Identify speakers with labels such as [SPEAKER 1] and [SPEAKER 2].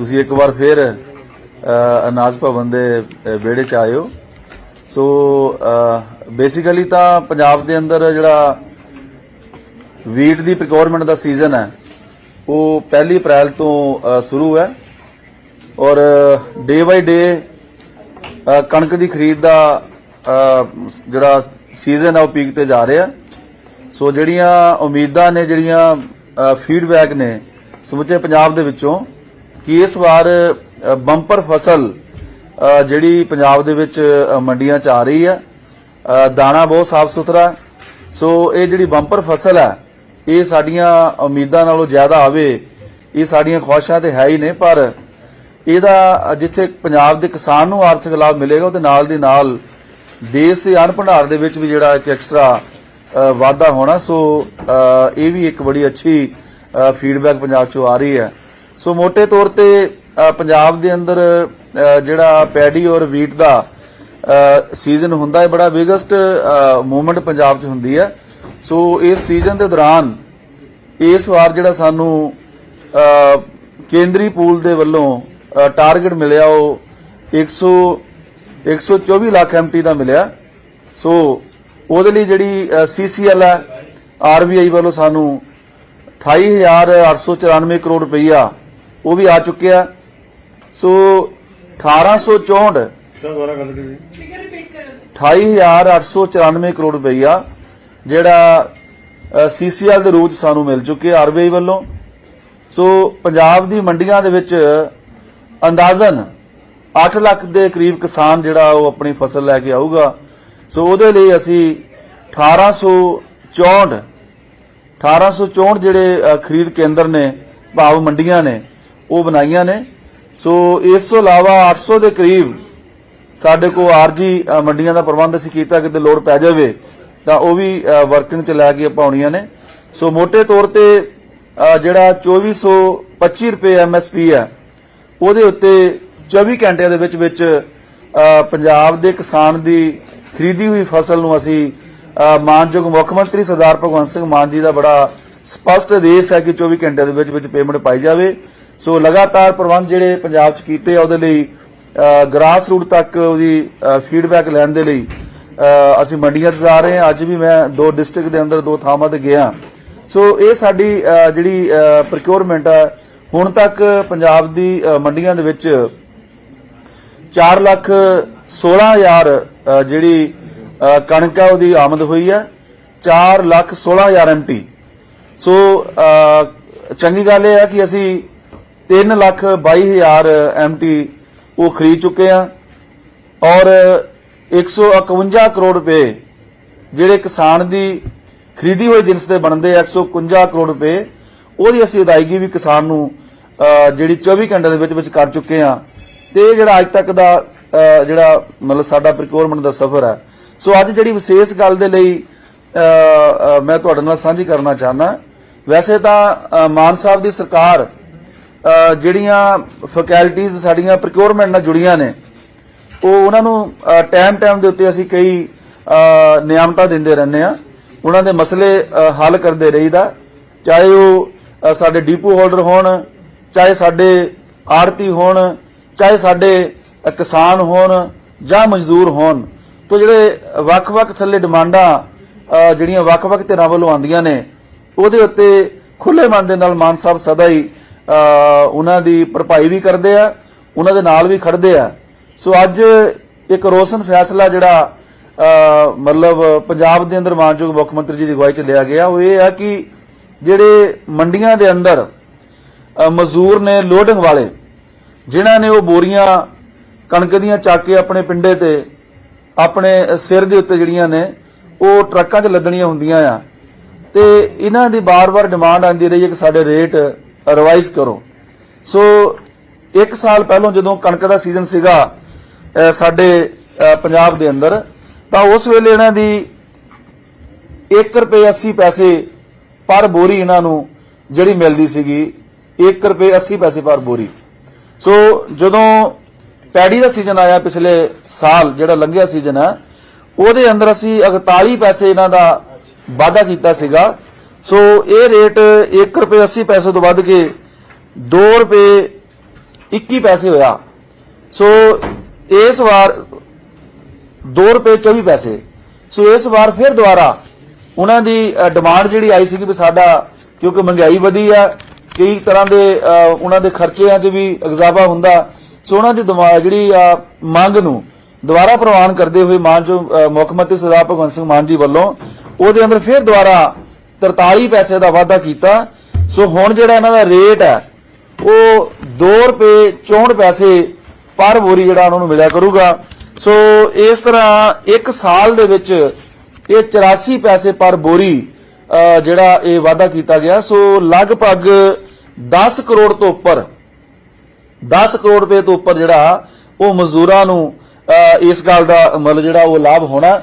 [SPEAKER 1] ਤੁਸੀਂ ਇੱਕ ਵਾਰ ਫਿਰ ਅਨਾਜ ਭਵਨ ਦੇ ਵਿਹੜੇ ਚ ਆਏ ਹੋ ਸੋ ਬੇਸਿਕਲੀ ਤਾਂ ਪੰਜਾਬ ਦੇ ਅੰਦਰ ਜਿਹੜਾ ਵੀਟ ਦੀ ਪ੍ਰੋਕਿਉਰਮੈਂਟ ਦਾ ਸੀਜ਼ਨ ਹੈ, ਉਹ ਪਹਿਲੀ ਅਪ੍ਰੈਲ ਤੋਂ ਸ਼ੁਰੂ ਹੈ। ਔਰ ਡੇ ਬਾਈ ਡੇ ਕਣਕ ਦੀ ਖਰੀਦ ਦਾ ਜਿਹੜਾ ਸੀਜ਼ਨ ਹੈ, ਉਹ ਪੀਕ ਤੇ ਜਾ ਰਿਹਾ। ਸੋ ਜਿਹੜੀਆਂ ਉਮੀਦਾਂ ਨੇ, ਜਿਹੜੀਆਂ ਫੀਡਬੈਕ ਨੇ, ਸਮੁੱਚੇ ਪੰਜਾਬ ਦੇ ਵਿੱਚੋਂ ਕਿ ਇਸ ਵਾਰ ਬੰਪਰ ਫਸਲ ਜਿਹੜੀ ਪੰਜਾਬ ਦੇ ਵਿੱਚ ਮੰਡੀਆਂ 'ਚ ਆ ਰਹੀ ਹੈ ਦਾਣਾ ਬਹੁਤ ਸਾਫ਼ ਸੁਥਰਾ, ਸੋ ਇਹ ਜਿਹੜੀ ਬੰਪਰ ਫਸਲ ਹੈ, ਇਹ ਸਾਡੀਆਂ ਉਮੀਦਾਂ ਨਾਲੋਂ ਜ਼ਿਆਦਾ ਆਵੇ, ਇਹ ਸਾਡੀਆਂ ਖੁਆਇਸ਼ਾਂ ਤੇ ਹੈ ਹੀ ਨੇ, ਪਰ ਇਹਦਾ ਜਿੱਥੇ ਪੰਜਾਬ ਦੇ ਕਿਸਾਨ ਨੂੰ ਆਰਥਿਕ ਲਾਭ ਮਿਲੇਗਾ, ਉਹਦੇ ਨਾਲ ਦੀ ਨਾਲ ਦੇਸ਼ ਦੇ ਅन्न ਭੰਡਾਰ ਦੇ ਵਿੱਚ ਵੀ ਜਿਹੜਾ ਇੱਕ ਐਕਸਟਰਾ ਵਾਧਾ ਹੋਣਾ, ਸੋ ਇਹ ਵੀ ਇੱਕ ਬੜੀ ਅੱਛੀ ਫੀਡਬੈਕ ਪੰਜਾਬ ਚੋਂ ਆ ਰਹੀ ਹੈ। ਸੋ ਮੋٹے ਤੌਰ ਤੇ ਪੰਜਾਬ ਦੇ ਅੰਦਰ ਜਿਹੜਾ ਪੈਡੀ ਔਰ ਵੀਟ ਦਾ ਸੀਜ਼ਨ ਹੁੰਦਾ ਹੈ ਬੜਾ ਬਿਗੇਸਟ ਮੂਵਮੈਂਟ ਪੰਜਾਬ 'ਚ ਹੁੰਦੀ ਹੈ। ਸੋ ਇਸ ਸੀਜ਼ਨ ਦੇ ਦੌਰਾਨ, ਇਸ ਵਾਰ ਜਿਹੜਾ ਸਾਨੂੰ ਕੇਂਦਰੀ ਪੂਲ ਦੇ ਵੱਲੋਂ ਟਾਰਗੇਟ ਮਿਲਿਆ ਉਹ 100 124 ਲੱਖ ਐਮਟੀ ਦਾ ਮਿਲਿਆ। ਸੋ ਉਹਦੇ ਲਈ ਜਿਹੜੀ ਸੀਸੀਐਲ ਹੈ ਆਰਬੀਆਈ ਵੱਲੋਂ ਸਾਨੂੰ 28894 ਕਰੋੜ ਰੁਪਈਆ ਉਹ ਵੀ ਆ ਚੁੱਕਿਆ ਸੋ 1864
[SPEAKER 2] ਸਰ ਦੁਬਾਰਾ ਗੱਲ ਕਰੀਏ?
[SPEAKER 1] 28894 ਕਰੋੜ ਰੁਪਈਆ ਜਿਹੜਾ ਸੀਸੀਐਲ ਦੇ ਰੂਪ ਚ ਸਾਨੂੰ ਮਿਲ ਚੁੱਕਿਆ ਆਰਬੀਆਈ ਵੱਲੋਂ। ਸੋ ਪੰਜਾਬ ਦੀ ਮੰਡੀਆਂ ਦੇ ਵਿੱਚ ਅੰਦਾਜ਼ਨ 8 ਲੱਖ ਦੇ ਕਰੀਬ ਕਿਸਾਨ ਜਿਹੜਾ ਉਹ ਆਪਣੀ ਫਸਲ ਲੈ ਕੇ ਆਊਗਾ। ਸੋ ਉਹਦੇ ਲਈ ਅਸੀਂ 1864 1864 ਜਿਹੜੇ ਖਰੀਦ ਕੇਂਦਰ ਨੇ ਭਾਵ ਮੰਡੀਆਂ ਨੇ ਉਹ ਬਣਾਈਆਂ ਨੇ। ਸੋ ਇਸ ਤੋਂ ਇਲਾਵਾ 800 ਦੇ ਕਰੀਬ ਸਾਡੇ ਕੋਲ ਆਰਜੀ ਮੰਡੀਆਂ ਦਾ ਪ੍ਰਬੰਧ ਅਸੀਂ ਕੀਤਾ ਕਿਤੇ ਲੋੜ ਪੈ ਜਾਵੇ ਤਾਂ ਉਹ ਵੀ ਵਰਕਿੰਗ ਚ ਲੈ ਕੇ ਪਾਉਣੀਆਂ ਨੇ। ਸੋ ਮੋٹے ਤੌਰ ਤੇ ਅ, ਜਿਹੜਾ 2425 ਰੁਪਏ ਐਮਐਸਪੀ ਹੈ ਉਹਦੇ ਉੱਤੇ 24 ਘੰਟਿਆਂ ਦੇ ਵਿੱਚ ਵਿੱਚ ਪੰਜਾਬ ਦੇ ਕਿਸਾਨ ਦੀ ਖਰੀਦੀ ਹੋਈ ਫਸਲ ਨੂੰ ਅਸੀਂ ਮਾਨਯੋਗ ਮੁੱਖ ਮੰਤਰੀ ਸਰਦਾਰ ਭਗਵੰਤ ਸਿੰਘ ਮਾਨ ਜੀ ਦਾ ਬੜਾ ਸਪਸ਼ਟ ਆਦੇਸ਼ ਹੈ ਕਿ 24 ਘੰਟਿਆਂ ਦੇ ਵਿੱਚ ਵਿੱਚ ਪੇਮੈਂਟ ਪਾਈ ਜਾਵੇ। ਸੋ ਲਗਾਤਾਰ ਪ੍ਰਬੰਧ ਜਿਹੜੇ ਪੰਜਾਬ 'ਚ ਕੀਤੇ ਆ ਉਹਦੇ ਲਈ ਗ੍ਰਾਸ ਰੂਟ ਤੱਕ ਉਹਦੀ ਫੀਡਬੈਕ ਲੈਣ ਦੇ ਲਈ ਅਸੀਂ ਮੰਡੀਆਂ 'ਚ ਜਾ ਰਹੇ ਹਾਂ। ਅੱਜ ਵੀ ਮੈਂ ਦੋ ਡਿਸਟ੍ਰਿਕਟ ਦੇ ਅੰਦਰ ਦੋ ਥਾਵਾਂ ਤੇ ਗਿਆ। ਸੋ ਇਹ ਸਾਡੀ ਜਿਹੜੀ ਪ੍ਰੋਕਿਉਰਮੈਂਟ ਆ ਹੁਣ ਤੱਕ ਪੰਜਾਬ ਦੀ ਮੰਡੀਆਂ ਦੇ ਵਿੱਚ 4 ਲੱਖ 16000 ਅ, ਜਿਹੜੀ ਕਣਕ ਹੈ ਉਹਦੀ ਆਮਦ ਹੋਈ ਹੈ 4 ਲੱਖ 16000 ਐਮਟੀ ਸੋ ਚੰਗੀ ਗੱਲ ਇਹ ਹੈ ਕਿ ਅਸੀਂ 3 ਲੱਖ 22000 ਐਮਟੀ ਉਹ ਖਰੀਦ ਚੁੱਕੇ ਆ ਔਰ 151 ਕਰੋੜ ਰੁਪਏ ਜਿਹੜੇ ਕਿਸਾਨ ਦੀ ਖਰੀਦੀ ਹੋਈ ਜਿੰਸ ਦੇ ਬਣਦੇ ਆ 151 ਕਰੋੜ ਰੁਪਏ, ਉਹਦੀ ਅਸੀਂ ਅਦਾਇਗੀ ਵੀ ਕਿਸਾਨ ਨੂੰ ਜਿਹੜੀ 24 ਘੰਟੇ ਦੇ ਵਿੱਚ ਵਿੱਚ ਕਰ ਚੁੱਕੇ ਆ। ਤੇ ਇਹ ਜਿਹੜਾ ਅੱਜ ਤੱਕ ਦਾ ਜਿਹੜਾ ਮਤਲਬ ਸਾਡਾ ਪ੍ਰਕਿਓਰਮੈਂਟ ਦਾ ਸਫ਼ਰ ਹੈ ਸੋ ਅੱਜ ਜਿਹੜੀ ਵਿਸ਼ੇਸ਼ ਗੱਲ ਦੇ ਲਈ ਮੈਂ ਤੁਹਾਡੇ ਨਾਲ ਸਾਂਝੀ ਕਰਨਾ ਚਾਹਨਾ ਵੈਸੇ ਤਾਂ ਮਾਨ ਸਾਹਿਬ ਦੀ ਸਰਕਾਰ ਜਿਹੜੀਆਂ ਫੈਕਲਟੀਆਂ ਸਾਡੀਆਂ ਪ੍ਰੋਕਿਉਰਮੈਂਟ ਨਾਲ ਜੁੜੀਆਂ ਨੇ ਉਹ ਉਹਨਾਂ ਨੂੰ ਟਾਈਮ ਟਾਈਮ ਦੇ ਉੱਤੇ ਅਸੀਂ ਕਈ ਅ, ਨਿਯਮਤਾ ਦਿੰਦੇ ਰਹਿੰਦੇ ਆ ਉਹਨਾਂ ਦੇ ਮਸਲੇ ਹੱਲ ਕਰਦੇ ਰਹੀਦਾ। ਚਾਹੇ ਉਹ ਸਾਡੇ ਡੀਪੂ ਹੋਲਡਰ ਹੋਣ ਚਾਹੇ ਸਾਡੇ ਆੜਤੀ ਹੋਣ ਚਾਹੇ ਸਾਡੇ ਕਿਸਾਨ ਹੋਣ ਜਾਂ ਮਜ਼ਦੂਰ ਹੋਣ ਤੋਂ ਜਿਹੜੇ ਵੱਖ-ਵੱਖ ਥੱਲੇ ਡਿਮਾਂਡਾਂ ਜਿਹੜੀਆਂ ਵੱਖ-ਵੱਖ ਧਿਰਾਂ ਵੱਲੋਂ ਆਉਂਦੀਆਂ ਨੇ ਉਹਦੇ ਉੱਤੇ ਖੁੱਲੇ ਮਨ ਦੇ ਨਾਲ ਮਾਨ ਸਾਹਿਬ ਸਦਾ ਹੀ ਉਹਨਾਂ ਦੀ ਭਰਪਾਈ ਵੀ ਕਰਦੇ ਆ, ਉਹਨਾਂ ਦੇ ਨਾਲ ਵੀ ਖੜਦੇ ਆ। ਸੋ ਅੱਜ ਇੱਕ ਰੋਸ਼ਨ ਫੈਸਲਾ ਜਿਹੜਾ ਮਤਲਬ ਪੰਜਾਬ ਦੇ ਅੰਦਰ ਮਾਨਯੋਗ ਮੁੱਖ ਮੰਤਰੀ ਜੀ ਦੀ ਅਗਵਾਈ ਚ ਲਿਆ ਗਿਆ, ਉਹ ਇਹ ਆ ਕਿ ਜਿਹੜੇ ਮੰਡੀਆਂ ਦੇ ਅੰਦਰ ਮਜ਼ਦੂਰ ਨੇ ਲੋਡਿੰਗ ਵਾਲੇ, ਜਿਨ੍ਹਾਂ ਨੇ ਉਹ ਬੋਰੀਆਂ, ਕਣਕ ਦੀਆਂ ਚੱਕ ਕੇ ਆਪਣੇ ਪਿੰਡੇ ਤੇ, ਆਪਣੇ ਸਿਰ ਦੇ ਉੱਤੇ ਜਿਹੜੀਆਂ ਨੇ, ਉਹ ਟਰੱਕਾਂ 'ਚ ਲੱਦਣੀਆਂ ਹੁੰਦੀਆਂ ਆ। ਤੇ ਇਹਨਾਂ ਦੀ ਬਾਰ-ਬਾਰ ਡਿਮਾਂਡ ਆਉਂਦੀ ਰਹੀ ਹੈ ਕਿ ਸਾਡੇ ਰੇਟ ਰਿਵਾਈਜ਼ ਕਰੋ। ਸੋ, ਇੱਕ ਸਾਲ ਪਹਿਲਾਂ ਜਦੋਂ ਕਣਕ ਦਾ ਸੀਜ਼ਨ ਸੀਗਾ ਸਾਡੇ ਪੰਜਾਬ ਦੇ ਅੰਦਰ, ਤਾਂ ਉਸ ਵੇਲੇ ਇਹਨਾਂ ਦੀ 1 ਰੁਪਏ 80 ਪੈਸੇ ਪਰ ਬੋਰੀ ਇਹਨਾਂ ਨੂੰ ਜਿਹੜੀ ਮਿਲਦੀ ਸੀਗੀ 1 ਰੁਪਏ 80 ਪੈਸੇ ਪਰ ਬੋਰੀ। ਸੋ, ਜਦੋਂ ਪੈੜੀ ਦਾ ਸੀਜ਼ਨ ਆਇਆ ਪਿਛਲੇ ਸਾਲ, ਜਿਹੜਾ ਲੰਘਿਆ ਸੀਜ਼ਨ ਹੈ ਉਹਦੇ ਅੰਦਰ ਅਸੀਂ 41 ਪੈਸੇ ਇਹਨਾਂ ਦਾ ਵਾਅਦਾ ਕੀਤਾ ਸੀਗਾ। ਸੋ ਇਹ ਰੇਟ 1 ਰੁਪਏ 80 ਪੈਸੇ ਤੋਂ ਵੱਧ ਕੇ 2 ਰੁਪਏ 21 ਪੈਸੇ ਹੋਇਆ। ਸੋ ਇਸ ਵਾਰ 2 ਰੁਪਏ 24 ਪੈਸੇ। ਸੋ ਇਸ ਵਾਰ ਫਿਰ ਦੁਬਾਰਾ ਉਹਨਾਂ ਦੀ ਡਿਮਾਂਡ ਜਿਹੜੀ ਆਈ ਸੀ ਕਿ ਵੀ ਸਾਡਾ ਕਿਉਂਕਿ ਮਹਿੰਗਾਈ ਵਧੀ ਆ ਕਈ ਤਰ੍ਹਾਂ ਦੇ ਅ, ਉਹਨਾਂ ਦੇ ਖਰਚਿਆਂ 'ਚ ਵੀ ਇਜ਼ਾਫਾ ਹੁੰਦਾ। ਸੋ ਉਹਨਾਂ ਦੀ ਜਿਹੜੀ ਮੰਗ ਨੂੰ ਦੁਬਾਰਾ ਪ੍ਰਵਾਨ ਕਰਦੇ ਹੋਏ ਮਾਨ ਜੋ ਮੁੱਖ ਮੰਤਰੀ ਸਰਦਾਰ ਭਗਵੰਤ ਸਿੰਘ ਮਾਨ ਜੀ ਵੱਲੋਂ ਉਹਦੇ ਅੰਦਰ ਫਿਰ ਦੁਬਾਰਾ 43 ਪੈਸੇ ਦਾ ਵਾਧਾ ਕੀਤਾ। ਸੋ ਹੁਣ ਜਿਹੜਾ ਇਹਨਾਂ ਦਾ ਰੇਟ ਹੈ, ਉਹ 2 ਰੁਪਏ 64 ਪੈਸੇ ਪਰ ਬੋਰੀ ਜਿਹੜਾ ਉਹਨਾਂ ਨੂੰ ਮਿਲਿਆ ਕਰੂਗਾ। ਸੋ ਇਸ ਤਰ੍ਹਾਂ ਇੱਕ ਸਾਲ ਦੇ ਵਿੱਚ ਇਹ 84 ਪੈਸੇ ਪਰ ਬੋਰੀ ਜਿਹੜਾ ਇਹ ਵਾਅਦਾ ਕੀਤਾ ਗਿਆ। ਸੋ ਲਗਭਗ 10 ਕਰੋੜ ਤੋਂ ਉੱਪਰ 10 ਕਰੋੜ ਰੁਪਏ ਤੋਂ ਉੱਪਰ ਜਿਹੜਾ ਉਹ ਮਜ਼ਦੂਰਾਂ ਨੂੰ ਇਸ ਗੱਲ ਦਾ ਮਤਲਬ ਜਿਹੜਾ ਉਹ ਲਾਭ ਹੋਣਾ।